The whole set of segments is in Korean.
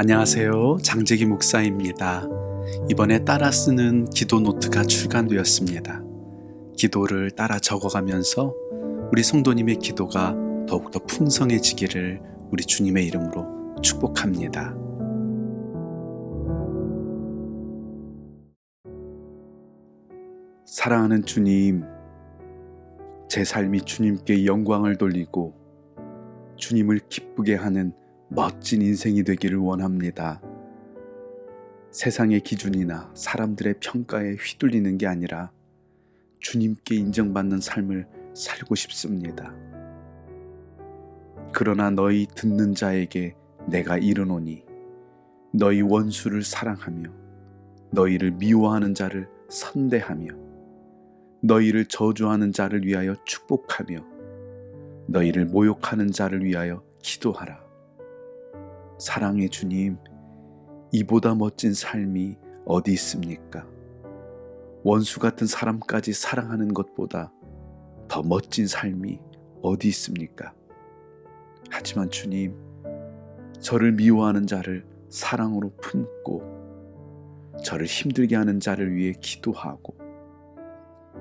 안녕하세요. 장재기 목사입니다. 이번에 따라 쓰는 기도 노트가 출간되었습니다. 기도를 따라 적어가면서 우리 성도님의 기도가 더욱더 풍성해지기를 우리 주님의 이름으로 축복합니다. 사랑하는 주님, 제 삶이 주님께 영광을 돌리고 주님을 기쁘게 하는 멋진 인생이 되기를 원합니다. 세상의 기준이나 사람들의 평가에 휘둘리는 게 아니라 주님께 인정받는 삶을 살고 싶습니다. 그러나 너희 듣는 자에게 내가 이르노니 너희 원수를 사랑하며 너희를 미워하는 자를 선대하며 너희를 저주하는 자를 위하여 축복하며 너희를 모욕하는 자를 위하여 기도하라. 사랑의 주님, 이보다 멋진 삶이 어디 있습니까? 원수 같은 사람까지 사랑하는 것보다 더 멋진 삶이 어디 있습니까? 하지만 주님, 저를 미워하는 자를 사랑으로 품고, 저를 힘들게 하는 자를 위해 기도하고,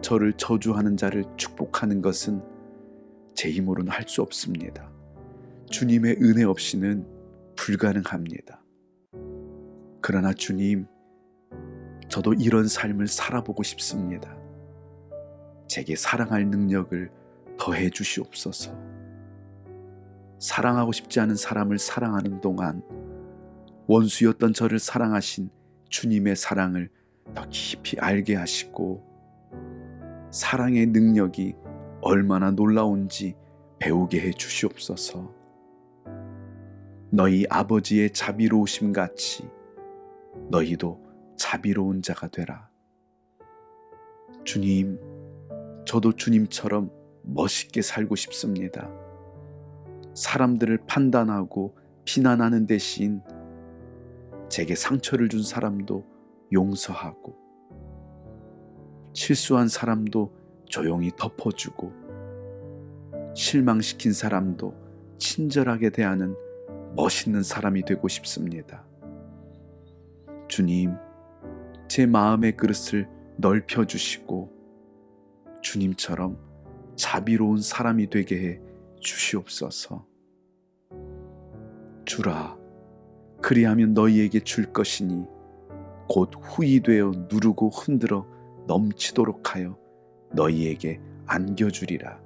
저를 저주하는 자를 축복하는 것은 제 힘으로는 할 수 없습니다. 주님의 은혜 없이는 불가능합니다. 그러나 주님, 저도 이런 삶을 살아보고 싶습니다. 제게 사랑할 능력을 더해 주시옵소서. 사랑하고 싶지 않은 사람을 사랑하는 동안 원수였던 저를 사랑하신 주님의 사랑을 더 깊이 알게 하시고 사랑의 능력이 얼마나 놀라운지 배우게 해 주시옵소서. 너희 아버지의 자비로우심 같이 너희도 자비로운 자가 되라. 주님, 저도 주님처럼 멋있게 살고 싶습니다. 사람들을 판단하고 비난하는 대신 제게 상처를 준 사람도 용서하고 실수한 사람도 조용히 덮어주고 실망시킨 사람도 친절하게 대하는 멋있는 사람이 되고 싶습니다. 주님, 제 마음의 그릇을 넓혀 주시고 주님처럼 자비로운 사람이 되게 해 주시옵소서. 주라, 그리하면 너희에게 줄 것이니 곧 후이 되어 누르고 흔들어 넘치도록 하여 너희에게 안겨주리라.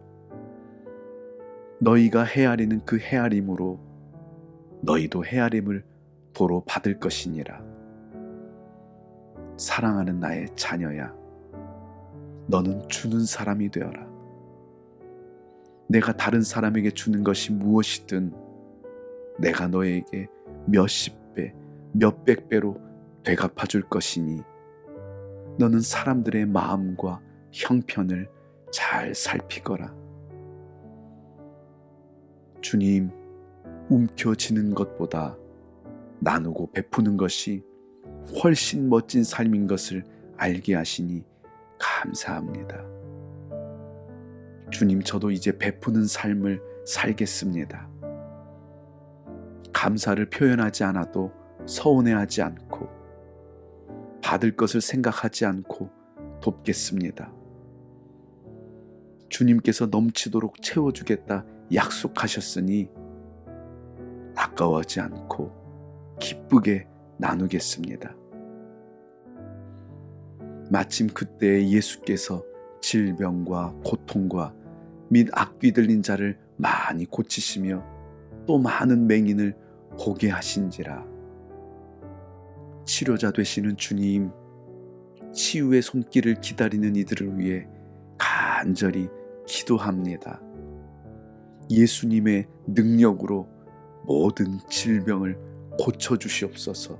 너희가 헤아리는 그 헤아림으로 너희도 헤아림을 도로 받을 것이니라. 사랑하는 나의 자녀야, 너는 주는 사람이 되어라. 내가 다른 사람에게 주는 것이 무엇이든 내가 너에게 몇십 배, 몇백 배로 되갚아 줄 것이니 너는 사람들의 마음과 형편을 잘 살피거라. 주님, 움켜쥐는 것보다 나누고 베푸는 것이 훨씬 멋진 삶인 것을 알게 하시니 감사합니다. 주님, 저도 이제 베푸는 삶을 살겠습니다. 감사를 표현하지 않아도 서운해하지 않고 받을 것을 생각하지 않고 돕겠습니다. 주님께서 넘치도록 채워주겠다 약속하셨으니 아까워하지 않고 기쁘게 나누겠습니다. 마침 그때 예수께서 질병과 고통과 및 악귀 들린 자를 많이 고치시며 또 많은 맹인을 보게 하신지라. 치료자 되시는 주님, 치유의 손길을 기다리는 이들을 위해 간절히 기도합니다. 예수님의 능력으로 모든 질병을 고쳐 주시옵소서.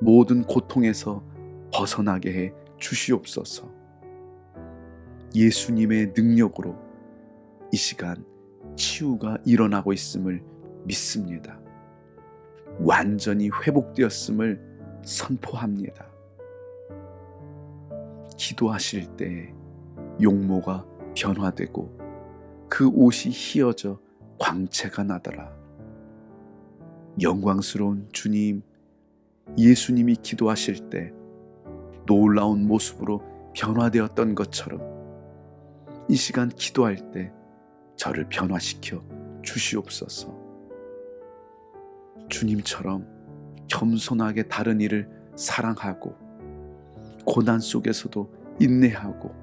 모든 고통에서 벗어나게 해 주시옵소서. 예수님의 능력으로 이 시간 치유가 일어나고 있음을 믿습니다. 완전히 회복되었음을 선포합니다. 기도하실 때 용모가 변화되고 그 옷이 휘어져 광채가 나더라. 영광스러운 주님, 예수님이 기도하실 때 놀라운 모습으로 변화되었던 것처럼 이 시간 기도할 때 저를 변화시켜 주시옵소서. 주님처럼 겸손하게 다른 이를 사랑하고 고난 속에서도 인내하고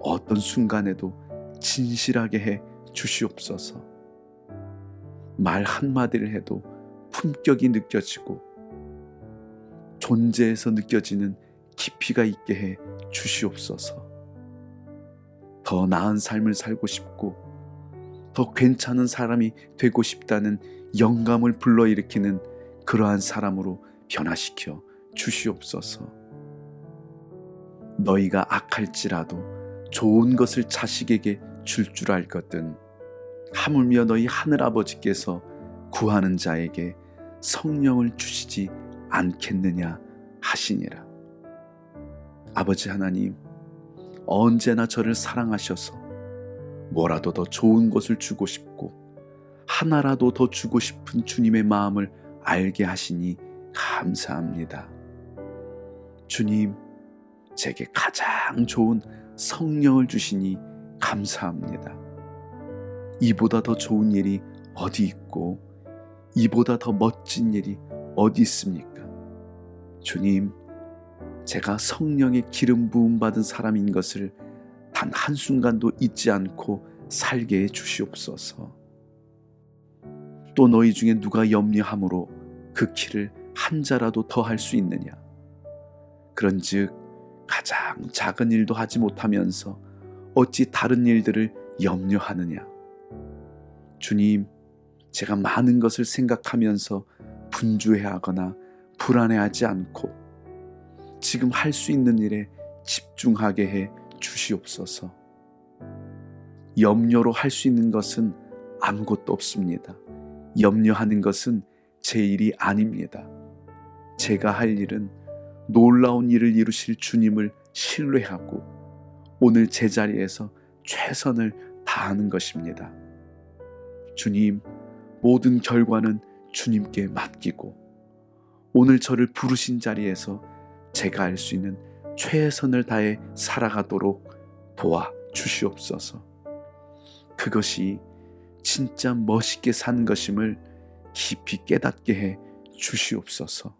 어떤 순간에도 진실하게 해 주시옵소서. 말 한마디를 해도 품격이 느껴지고 존재에서 느껴지는 깊이가 있게 해 주시옵소서. 더 나은 삶을 살고 싶고 더 괜찮은 사람이 되고 싶다는 영감을 불러일으키는 그러한 사람으로 변화시켜 주시옵소서. 너희가 악할지라도 좋은 것을 자식에게 줄줄 알거든. 하물며 너희 하늘 아버지께서 구하는 자에게 성령을 주시지 않겠느냐 하시니라. 아버지 하나님, 언제나 저를 사랑하셔서 뭐라도 더 좋은 것을 주고 싶고 하나라도 더 주고 싶은 주님의 마음을 알게 하시니 감사합니다. 주님, 제게 가장 좋은 성령을 주시니 감사합니다. 이보다 더 좋은 일이 어디 있고 이보다 더 멋진 일이 어디 있습니까? 주님, 제가 성령의 기름 부음 받은 사람인 것을 단 한순간도 잊지 않고 살게 해 주시옵소서. 또 너희 중에 누가 염려함으로 그 키를 한 자라도 더 할 수 있느냐? 그런즉 가장 작은 일도 하지 못하면서 어찌 다른 일들을 염려하느냐? 주님, 제가 많은 것을 생각하면서 분주해하거나 불안해하지 않고 지금 할 수 있는 일에 집중하게 해 주시옵소서. 염려로 할 수 있는 것은 아무것도 없습니다. 염려하는 것은 제 일이 아닙니다. 제가 할 일은 놀라운 일을 이루실 주님을 신뢰하고 오늘 제 자리에서 최선을 다하는 것입니다. 주님, 모든 결과는 주님께 맡기고 오늘 저를 부르신 자리에서 제가 할수 있는 최선을 다해 살아가도록 도와 주시옵소서. 그것이 진짜 멋있게 산 것임을 깊이 깨닫게 해 주시옵소서.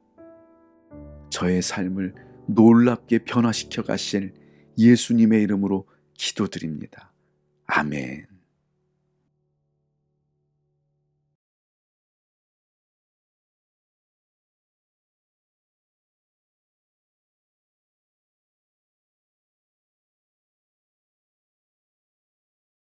저의 삶을 놀랍게 변화시켜 가실 예수님의 이름으로 기도드립니다. 아멘.